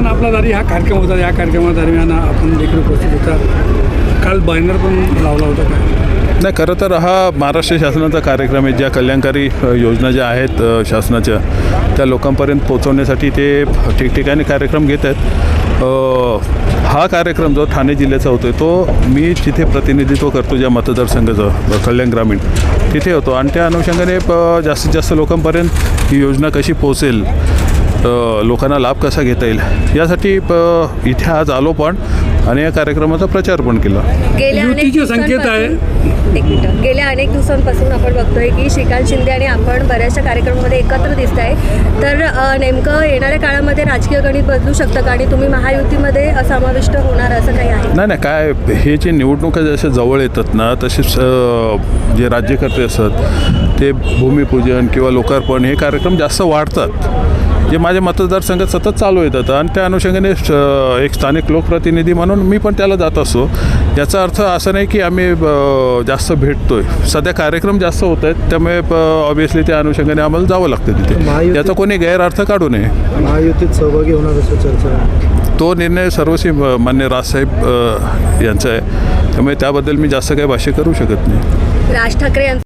सण आपला दारी हा कार्यक्रम होता. या कार्यक्रमादरम्यान आपण देखील उपस्थित होता. काल बॅनर पण लावला होता काय नाही खरं तर हा महाराष्ट्र शासनाचा कार्यक्रम आहे. ज्या कल्याणकारी योजना ज्या आहेत शासनाच्या त्या लोकांपर्यंत पोहोचवण्यासाठी ते ठिकठिकाणी कार्यक्रम घेत आहेत. हा कार्यक्रम जो ठाणे जिल्ह्याचा होतो तो मी जिथे प्रतिनिधित्व करतो ज्या मतदारसंघाचं कल्याण ग्रामीण तिथे होतो. आणि त्या अनुषंगाने प- जास्तीत जास्त लोकांपर्यंत ही योजना कशी पोहोचेल लोकांना लाभ कसा घेता येईल? यासाठी प- इथे आज आलो पण आणि या कार्यक्रमाचा प्रचार पण केला. गेल्या अनेक युतीचे संकेत आहे. दिवसांपासून- एक मिनिट. गेल्या अनेक दिवसांपासून आपण बघतोय की श्रीकांत शिंदे आणि आपण बऱ्याचशा कार्यक्रमामध्ये एकत्र दिसत आहे तर नेमकं येणाऱ्या काळामध्ये राजकीय गणित बदलू शकतं का? आणि तुम्ही महायुतीमध्ये समाविष्ट होणार असं काही आहे? नाही नाही काय हे जे निवडणुका जशा जवळ येतात ना तसेच जे राज्यकर्ते असतात ते भूमिपूजन किंवा लोकार्पण हे कार्यक्रम जास्त वाढतात. जे माझ्या मतदारसंघात सतत चालू येतात आणि त्या अनुषंगाने एक स्थानिक लोकप्रतिनिधी म्हणून मी पण त्याला जात असतो याचा अर्थ असा नाही की आम्ही जास्त भेटतोय. सध्या कार्यक्रम जास्त होत आहेत त्यामुळे ऑब्विसली त्या अनुषंगाने आम्हाला जावं लागतं तिथे. याचा कोणी गैरअर्थ काढू नये. महायुतीत सहभागी होणार असं चर्चा आहे. तो निर्णय सर्वस्वी मान्य राजसाहेब यांचा आहे. त्यामुळे त्याबद्दल मी जास्त काही भाष्य करू शकत नाही. राज ठाकरे यांचं